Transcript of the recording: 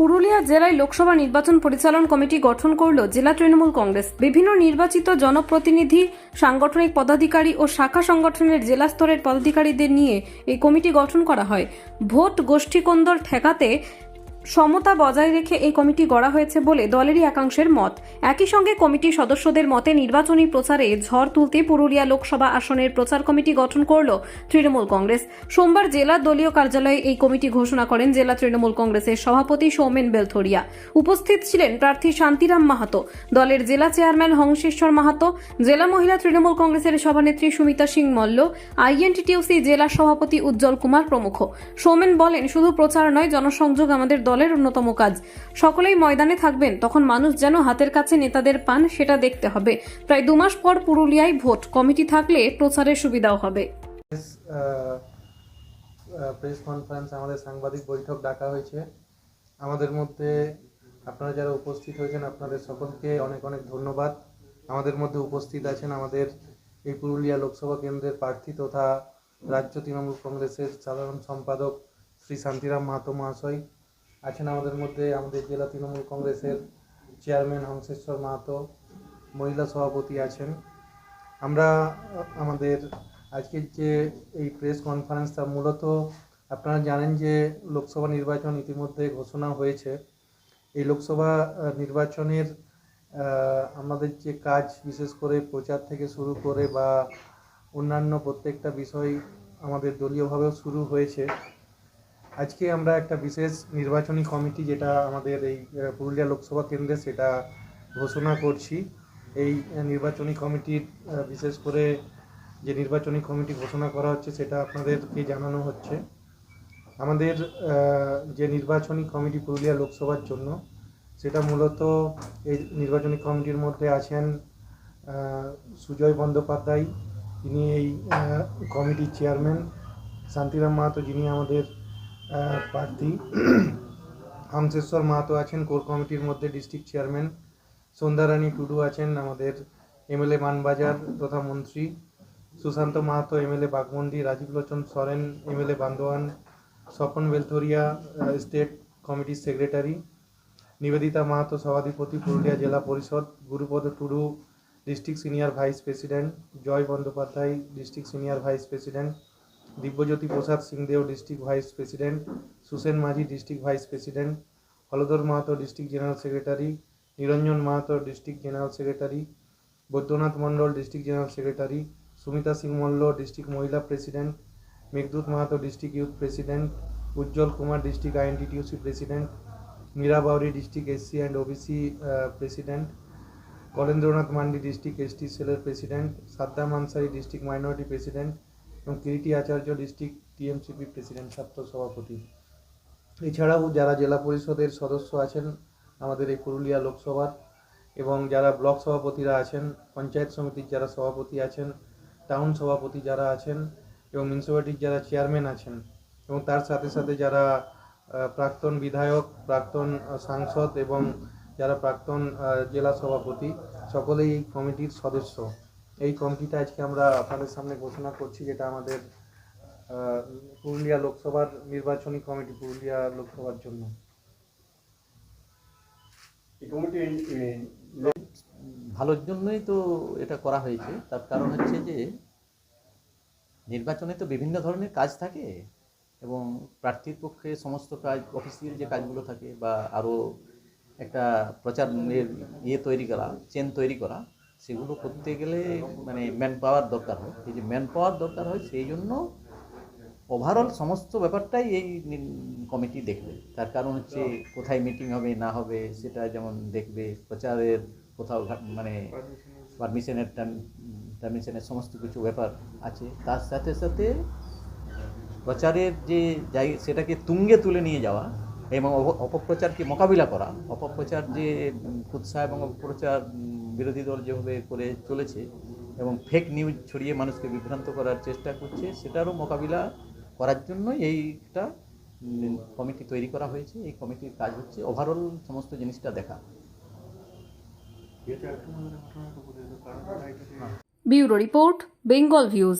পুরুলিয়া জেলায় লোকসভা নির্বাচন পরিচালন কমিটি গঠন করল জেলা তৃণমূল কংগ্রেস। বিভিন্ন নির্বাচিত জনপ্রতিনিধি, সাংগঠনিক পদাধিকারী ও শাখা সংগঠনের জেলা স্তরের পদাধিকারীদের নিয়ে এই কমিটি গঠন করা হয়। ভোট গোষ্ঠীকন্দর ঠেকাতে সমতা বজায় রেখে এই কমিটি গড়া হয়েছে বলে দলেরই একাংশের মত। একই সঙ্গে কমিটির সদস্যদের মতে নির্বাচনী প্রচারে ঝড় তুলতে পুরুলিয়া লোকসভা আসনের প্রচার কমিটি গঠন করল তৃণমূল কংগ্রেস। সোমবার জেলা দলীয় কার্যালয়ে এই কমিটি ঘোষণা করেন জেলা তৃণমূল কংগ্রেসের সভাপতি সৌমেন বেলথরিয়া। উপস্থিত ছিলেন প্রার্থী শান্তিরাম মাহাতো, দলের জেলা চেয়ারম্যান হংসেশ্বর মাহাতো, জেলা মহিলা তৃণমূল কংগ্রেসের সভানেত্রী সুমিতা সিং মল্ল, আইএনটিটিউসি জেলা সভাপতি উজ্জ্বল কুমার প্রমুখ। সৌমেন বলেন, শুধু প্রচার নয়, জনসংযোগ আমাদের দলের অন্যতম কাজ। সকলেই ময়দানে থাকবেন, তখন মানুষ যেন হাতের কাছে নেতাদের পান, সেটা দেখতে হবে। প্রায় দু মাস পর পুরুলিয়ায় ভোট, কমিটি থাকলে প্রচারের সুবিধাও হবে। প্রেস কনফারেন্স আমাদের সাংবাদিক বৈঠক ডাকা হয়েছে। আমাদের মধ্যে আপনারা যারা উপস্থিত হয়েছেন, আপনাদের সকলকে অনেক অনেক ধন্যবাদ। আমাদের মধ্যে উপস্থিত আছেন আমাদের এই পুরুলিয়া লোকসভা কেন্দ্রের প্রার্থী তথা রাজ্য তৃণমূল কংগ্রেসের সাধারণ সম্পাদক শ্রী শান্তিরাম মাহাতো মহাশয়। আছেন আমাদের মধ্যে আমাদের জেলা তৃণমূল কংগ্রেসের চেয়ারম্যান হংসেশ্বর মাহাতো, মহিলা সভাপতি আছেন। আমরা, আমাদের আজকের যে এই প্রেস কনফারেন্সটা মূলত আপনারা জানেন যে লোকসভা নির্বাচন ইতিমধ্যে ঘোষণা হয়েছে। এই লোকসভা নির্বাচনের আমাদের যে কাজ বিশেষ করে প্রচার থেকে শুরু করে বা অন্যান্য প্রত্যেকটা বিষয় আমাদের দলীয়ভাবেও শুরু হয়েছে। আজকে আমরা একটা বিশেষ নির্বাচনী কমিটি যেটা আমাদের এই পুরুলিয়া লোকসভা কেন্দ্রে সেটা ঘোষণা করছি। এই নির্বাচনী কমিটির বিশেষ করে যে নির্বাচনী কমিটি ঘোষণা করা হচ্ছে সেটা আপনাদেরকে জানানো হচ্ছে। আমাদের যে নির্বাচনী কমিটি পুরুলিয়া লোকসভার জন্য, সেটা মূলত এই নির্বাচনী কমিটির মধ্যে আছেন সুজয় বন্দ্যোপাধ্যায়, তিনি এই কমিটির চেয়ারম্যান, শান্তিরাম মাহাতো যিনি আমাদের প্রার্থী। হংসেশ্বর মাহাতো আছেন, কোর কমিটির মধ্যে ডিস্ট্রিক্ট চেয়ারম্যান। সন্ধ্যারানী টুডু আছেন, আমাদের এমএলএ মানবাজার তথা মন্ত্রী। Sushanta Mahato, MLA Baghmundi. Rajiv Lochan Soren, MLA Bandwan. Swapan Beltharia state কমিটির সেক্রেটারি। নিবেদিতা মাহাতো, সভাধিপতি, পুরুলিয়া জেলা পরিষদ। Gurupada Tudu, district senior vice president. Joy Bandyopadhyay, district senior vice president. Dibyajyoti Prasad Singhdeo district vice president, Susen Majhi district vice president, Haladhar Mahato district general secretary, Niranjan Mahato district general secretary, Baidyanath Mondal district general secretary, Sumita Singh Malla district মহিলা president, Meghdut Mahato district youth president, Ujjwal Kumar district INTTUC president, Meera Bauri district SC and OBC president, Kalendranath Mandi district ST সেলের president, Saddam Ansari district minority president এবং Kiriti Acharya district TMCP president, ছাত্র সভাপতি। এছাড়াও যারা জেলা পরিষদের সদস্য আছেন আমাদের এই পুরুলিয়া লোকসভার এবং যারা ব্লক সভাপতিরা আছেন, পঞ্চায়েত সমিতির যারা সভাপতি আছেন, টাউন সভাপতি যারা আছেন এবং মিউনিসিপ্যালিটির যারা চেয়ারম্যান আছেন এবং তার সাথে সাথে যারা প্রাক্তন বিধায়ক, প্রাক্তন সাংসদ এবং যারা প্রাক্তন জেলা সভাপতি, সকলেই এই কমিটির সদস্য। এই কমিটিটা আজকে আমরা আপনাদের সামনে ঘোষণা করছি যেটা আমাদের পুরুলিয়া লোকসভার নির্বাচনী কমিটি পুরুলিয়া লোকসভার জন্য। এই কমিটি ভালোর জন্যই তো এটা করা হয়েছে। তার কারণ হচ্ছে যে নির্বাচনে তো বিভিন্ন ধরনের কাজ থাকে এবং প্রার্থীর পক্ষে সমস্ত কাজ অফিসিয়াল যে কাজগুলো থাকে বা আরও একটা প্রচারের ইয়ে তৈরি করা চেন তৈরি করা সেগুলো করতে গেলে মানে ম্যান পাওয়ার দরকার হয়। এই যে ম্যান পাওয়ার দরকার হয়, সেই জন্য ওভারঅল সমস্ত ব্যাপারটাই এই কমিটি দেখবে। তার কারণ হচ্ছে কোথায় মিটিং হবে, না হবে, সেটা যেমন দেখবে, প্রচারের কোথাও মানে পারমিশনের পারমিশনের সমস্ত কিছু ব্যাপার আছে। তার সাথে সাথে প্রচারের যে যাই সেটাকে তুঙ্গে তুলে নিয়ে যাওয়া এবং অপ- অপপ্রচারকে মোকাবিলা করা। অপপ্রচার যে কুৎসা এবং অপপ্রচার বিরোধী দল যেভাবে করে চলেছে এবং ফেক নিউজ ছড়িয়ে মানুষকে বিভ্রান্ত করার চেষ্টা করছে সেটারও মোকাবিলা করার জন্য এইটা কমিটি তৈরি করা হয়েছে। এই কমিটির কাজ হচ্ছে ওভারঅল সমস্ত জিনিসটা দেখা। Bureau report Bengal views.